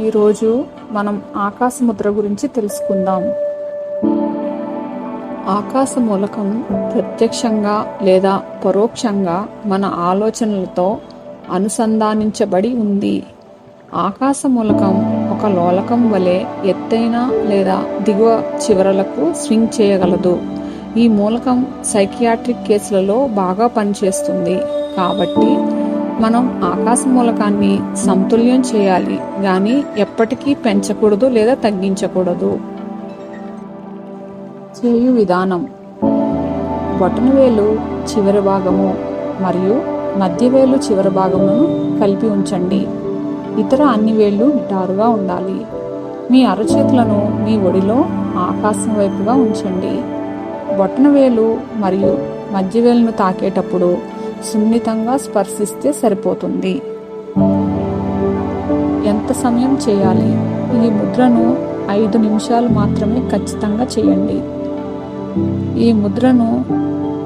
ఈరోజు మనం ఆకాశముద్ర గురించి తెలుసుకుందాం. ఆకాశ మూలకం ప్రత్యక్షంగా లేదా పరోక్షంగా మన ఆలోచనలతో అనుసంధానించబడి ఉంది. ఆకాశ మూలకం ఒక లోలకం వలె ఎత్తైన లేదా దిగువ చివరలకు స్వింగ్ చేయగలదు. ఈ మూలకం సైకియాట్రిక్ కేసులలో బాగా పనిచేస్తుంది. కాబట్టి మనం ఆకాశ మూలకాన్ని సమతుల్యం చేయాలి కానీ ఎప్పటికీ పెంచకూడదు లేదా తగ్గించకూడదు. చేయు విధానం. బొటనవేలు చివరి భాగము మరియు మధ్య వేలు చివరి భాగమును కలిపి ఉంచండి. ఇతర అన్ని వేళ్ళు నిటారుగా ఉండాలి. మీ అరచేతులను మీ ఒడిలో ఆకాశం వైపుగా ఉంచండి. బొటనవేలు మరియు మధ్యవేలును తాకేటప్పుడు సున్నితంగా స్పర్శిస్తే సరిపోతుంది. ఎంత సమయం చేయాలి? ఈ ముద్రను ఐదు నిమిషాలు మాత్రమే ఖచ్చితంగా చేయండి. ఈ ముద్రను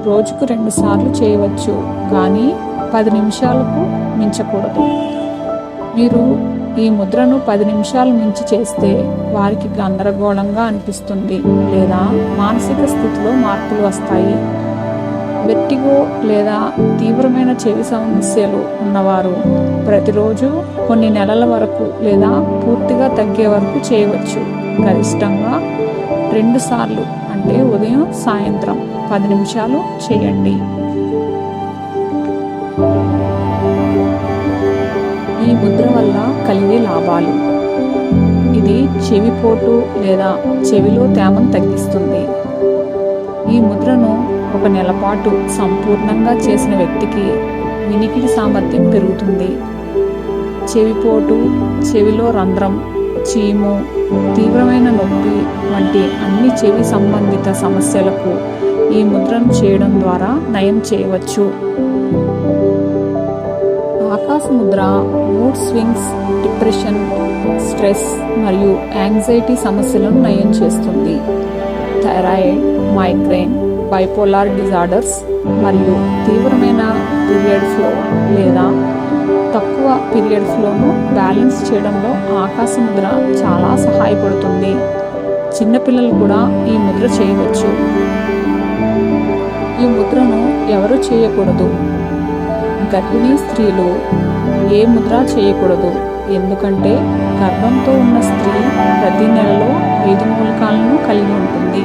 రోజుకు రెండు సార్లు చేయవచ్చు కానీ పది నిమిషాలకు మించకూడదు. మీరు ఈ ముద్రను పది నిమిషాలు మించి చేస్తే వారికి గందరగోళంగా అనిపిస్తుంది లేదా మానసిక స్థితిలో మార్పులు వస్తాయి. వెట్టిగో లేదా తీవ్రమైన చెవి సమస్యలు ఉన్నవారు ప్రతిరోజు కొన్ని నెలల వరకు లేదా పూర్తిగా తగ్గే వరకు చేయవచ్చు. గరిష్టంగా రెండు సార్లు అంటే ఉదయం సాయంత్రం పది నిమిషాలు చేయండి. ఈ ముద్ర వల్ల కలిగే లాభాలు. ఇది చెవిపోటు లేదా చెవిలో తేమను తగ్గిస్తుంది. ఈ ముద్రను ఒక నెల పాటు సంపూర్ణంగా చేసిన వ్యక్తికి వినికిడి సామర్థ్యం పెరుగుతుంది. చెవిపోటు చెవిలో రంధ్రం చీము తీవ్రమైన నొప్పి వంటి అన్ని చెవి సంబంధిత సమస్యలకు ఈ ముద్రను చేయడం ద్వారా నయం చేయవచ్చు. ఆకాశ ముద్ర మూడ్ స్వింగ్స్ డిప్రెషన్ స్ట్రెస్ మరియు యాంగ్జైటీ సమస్యలను నయం చేస్తుంది. థైరాయిడ్ మైగ్రేన్ బైపోలార్ డిజార్డర్స్ మరియు తీవ్రమైన పీరియడ్ ఫ్లో లేదా తక్కువ పీరియడ్ ఫ్లోను బ్యాలెన్స్ చేయడంలో ఆకాశ ముద్ర చాలా సహాయపడుతుంది. చిన్నపిల్లలు కూడా ఈ ముద్ర చేయవచ్చు. ఈ ముద్రను ఎవరు చేయకూడదు? గర్భిణీ స్త్రీలు ఏ ముద్ర చేయకూడదు? ఎందుకంటే గర్భంతో ఉన్న స్త్రీ ప్రతి నెలలో ఐదు మూలకాలను కలిగి ఉంటుంది.